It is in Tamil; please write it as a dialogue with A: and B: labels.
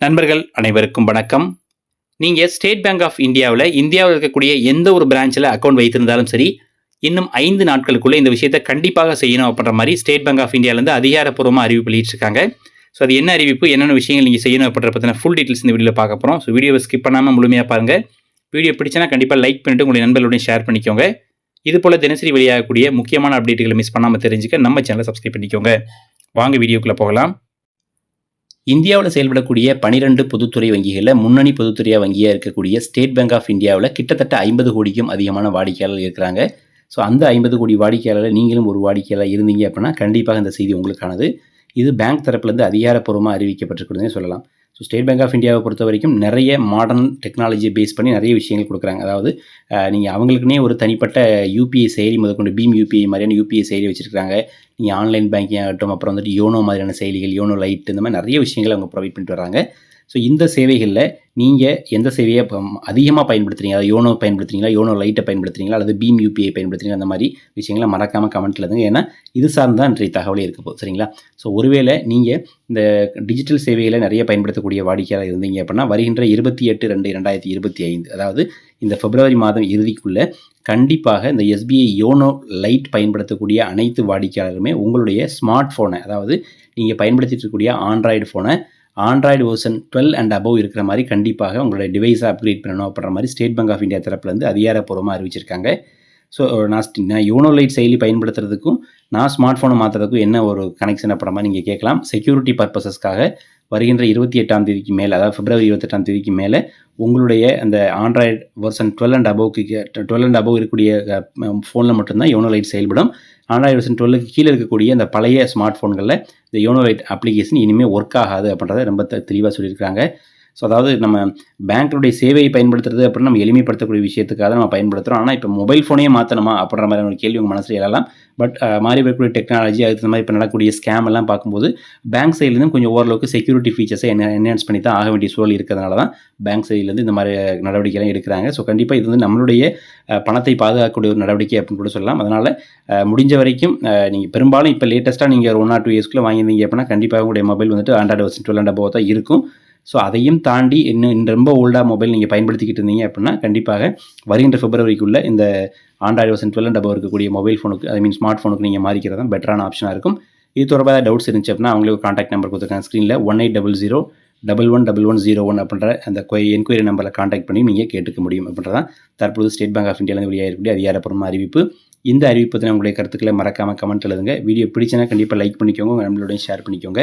A: நண்பர்கள் அனைவருக்கும் வணக்கம். நீங்கள் ஸ்டேட் பேங்க் ஆஃப் இந்தியாவில் இந்தியாவில் இருக்கக்கூடிய எந்த ஒரு பிரான்ச்சில் அக்கௌண்ட் வைத்திருந்தாலும் சரி இன்னும் ஐந்து நாட்களுக்குள்ளே இந்த விஷயத்தை கண்டிப்பாக செய்யணும் அப்படின்ற மாதிரி ஸ்டேட் பேங்க் ஆஃப் இந்தியாவிலேருந்து அதிகாரப்பூர்வமாக அறிவிப்பு வெளியிட்டிருக்காங்க ஸோ அது என்ன அறிவிப்பு என்னென்ன விஷயங்கள் நீங்கள் செய்யணும் அப்படின்ற பற்றின ஃபுல் டீட்டெயில்ஸ் இந்த வீடியோவில் பார்க்க போகிறோம் ஸோ வீடியோவை ஸ்கிப் பண்ணாமல் முழுமையாக பாருங்கள் வீடியோ பிடிச்சினா கண்டிப்பாக லைக் பண்ணிட்டு உங்களுடைய நண்பர்களுடன் ஷேர் பண்ணிக்கோங்க. இது போல் தினசரி வெளியாகக்கூடிய முக்கியமான அப்டேட்டுகளை மிஸ் பண்ணாமல் தெரிஞ்சுக்க நம்ம சேனலை சப்ஸ்கிரைப் பண்ணிக்கோங்க. வாங்க வீடியோக்குள்ளே போகலாம். இந்தியாவில் செயல்படக்கூடிய பனிரெண்டு பொதுத்துறை வங்கிகளில் முன்னணி பொதுத்துறையாக வங்கியாக இருக்கக்கூடிய ஸ்டேட் பேங்க் ஆஃப் இந்தியாவில் கிட்டத்தட்ட ஐம்பது கோடிக்கும் அதிகமான வாடிக்கையாளர்கள் இருக்கிறாங்க. ஸோ அந்த ஐம்பது கோடி வாடிக்கையாளர்கள் நீங்களும் ஒரு வாடிக்கையாளர் இருந்தீங்க அப்படின்னா கண்டிப்பாக இந்த செய்தி உங்களுக்கானது. இது பேங்க் தரப்புலேருந்து அதிகாரப்பூர்வமாக அறிவிக்கப்பட்டிருக்கிறதுனே சொல்லலாம். ஸோ ஸ்டேட் பேங்க் ஆஃப் இந்தியாவை பொறுத்த வரைக்கும் நிறைய மாடர்ன் டெக்னாலஜியை பேஸ் பண்ணி நிறைய விஷயங்கள் கொடுக்குறாங்க. அதாவது நீங்கள் அவங்களுக்குனே ஒரு தனிப்பட்ட யூபிஐ செயலி முதற்கொண்டு பீம் யூபிஐ மாதிரியான யூபிஐ செயலி வச்சுருக்காங்க நீங்கள் ஆன்லைன் பேங்கிங் ஆகட்டும் அப்புறம் வந்துட்டு யோனோ மாதிரியான செயலிகள் யோனோ லைட் இந்த மாதிரி நிறைய விஷயங்கள் அவங்க ப்ரொவைட் பண்ணிட்டு வராங்க ஸோ இந்த சேவைகளில் நீங்கள் எந்த சேவையை அதிகமாக பயன்படுத்துறீங்க? அதை யோனோ பயன்படுத்துறீங்களா? யோனோ லைட்டை பயன்படுத்துறீங்களா? அல்லது பீம் யூபிஐ பயன்படுத்துறீங்களா? அந்த மாதிரி விஷயங்களை மறக்காமல் கமெண்ட்டில் இருந்துங்க. ஏன்னா இது சார்ந்த அன்றைய இன்றைய தகவலே இருக்க போகுது. சரிங்களா? ஸோ ஒருவேளை நீங்கள் இந்த டிஜிட்டல் சேவைகளை நிறைய பயன்படுத்தக்கூடிய வாடிக்கையாளர் இருந்தீங்க அப்படின்னா வருகின்ற இருபத்தி எட்டு ரெண்டு ரெண்டாயிரத்தி இருபத்தி ஐந்து அதாவது இந்த பிப்ரவரி மாதம் இறுதிக்குள்ளே கண்டிப்பாக இந்த எஸ்பிஐ யோனோ லைட் பயன்படுத்தக்கூடிய அனைத்து வாடிக்கையாளருமே உங்களுடைய ஸ்மார்ட் ஃபோனை அதாவது நீங்கள் பயன்படுத்திட்டு இருக்கக்கூடிய ஆண்ட்ராய்டு ஃபோனை Android version twelve and above இருக்கிற மாதிரி கண்டிப்பாக உங்களுடைய டிவைஸை அப்கிரேட் பண்ணணும் அப்படின்ற மாதிரி ஸ்டேட் பேங்க் ஆஃப் இந்தியா தரப்புலேருந்து அதிகாரப்பூர்வமாக அறிவிச்சிருக்காங்க. ஸோ நான் st- நான் யோனோ லைட் செயலி பயன்படுத்துறதுக்கும் நான் ஸ்மார்ட் ஃபோனை மாற்றுறதுக்கு என்ன ஒரு கனெக்ஷன் அப்புறமா நீங்கள் கேட்கலாம். செக்யூரிட்டி பர்பஸஸ்க்காக வருகின்ற இருபத்தி எட்டாம் தேதிக்கு மேலே அதாவது பிப்ரவரி இருபத்தெட்டாம் தேதிக்கு மேலே உங்களுடைய அந்த ஆண்ட்ராய்டு வெர்சன் டுவெல் அண்ட் அபோவுக்கு டுவெல் அண்ட் அபோவ் இருக்கக்கூடிய ஃபோனில் மட்டும்தான் யோனோ லைட் செயல்படும். ஆண்ட்ராய்டு வெர்சன் டுவெல்லுக்கு கீழே இருக்கக்கூடிய அந்த பழைய ஸ்மார்ட் ஃபோன்களில் இந்த யோனோ லைட் அப்ளிகேஷன் இனிமேல் ஒர்க் ஆகாது அப்படின்றத ரொம்ப தெளிவாக சொல்லியிருக்காங்க ஸோ அதாவது நம்ம பேங்க்குடைய சேவையை பயன்படுத்துறது அப்படின்னு நம்ம எளிமைப்படுத்தக்கூடிய விஷயத்துக்காக நம்ம பயன்படுத்துகிறோம் ஆனால் இப்போ மொபைல் ஃபோனையே மாற்றணுமா அப்படின்ற மாதிரி ஒரு கேள்வி உங்கள் மனசில் எழலாம். பட் மாறி வரக்கூடிய டெக்னாலஜி அதுக்கு மாதிரி இப்போ நடக்கக்கூடிய ஸ்கேம் எல்லாம் பார்க்கும்போது பேங்க் சைட்லேருந்து கொஞ்சம் ஓரளவுக்கு செக்யூரிட்டி ஃபீச்சர்ஸை என்ன என்ஹான்ஸ் பண்ணி தான் ஆக வேண்டிய சூழல் இருக்கிறதுனால தான் பேங்க் சைட்லேருந்து இந்த மாதிரி நடவடிக்கைலாம் எடுக்கிறாங்க. ஸோ கண்டிப்பாக இது வந்து நம்மளுடைய பணத்தை பாதுகாக்கக்கூடிய ஒரு நடவடிக்கை அப்படின்னு கூட சொல்லலாம். அதனால் முடிஞ்ச வரைக்கும் நீங்கள் பெரும்பாலும் இப்போ லேட்டஸ்ட்டாக நீங்கள் ஒரு ஒன் ஆர் டூ இயர்ஸ்க்குள்ளே வாங்கியிருந்தீங்க அப்படின்னா கண்டிப்பாக உங்களுடைய மொபைல் வந்துட்டு ஆண்ட்ராய்டு வருஷன் டுவெல் அண்ட் அபோவ் தான் இருக்கும். ஸோ அதையும் தாண்டி இன்னும் ரொம்ப ஓல்டாக மொபைல் நீங்கள் பயன்படுத்திக்கிட்டு இருந்தீங்க அப்படின்னா கண்டிப்பாக வருகின்ற பிப்ரவரிக்குள்ளே இந்த ஆண்ட்ராய்டு வெர்ஷன் டுவெல் அண்ட் இருக்கக்கூடிய மொபைல் ஃபோனுக்கு ஐ மீன் ஸ்மார்ட் ஃபோனுக்கு நீங்கள் மாறிக்கிறது தான் பெட்டரான ஆப்ஷனாக இருக்கும். இது தொடர்பாக டவுட்ஸ் இருந்துச்சு அப்படின்னா அவங்களுக்கு காண்டாக்ட் நம்பர் கொடுத்துருக்காங்க. ஸ்க்ரீனில் one eight double zero double one double one zero one அப்படின்ற அந்த என்கொயரி நம்பரில் காண்டாக்ட் பண்ணி நீங்கள் கேட்டுக்க முடியும் அப்படின்றதான் தற்போது ஸ்டேட் பேங்க் ஆஃப் இந்தியாவிலேருந்து வெளியாகக்கூடிய அதிகாரப்பூர்வ அறிவிப்பு. இந்த அறிவிப்பத்தில் உங்களுடைய கருத்துக்களை மறக்காமல் கமெண்ட் எழுதுங்க. வீடியோ பிடிச்சனா கண்டிப்பாக லைக் பண்ணிக்கோங்க. நம்மளோடையும் ஷேர் பண்ணிக்கோங்க.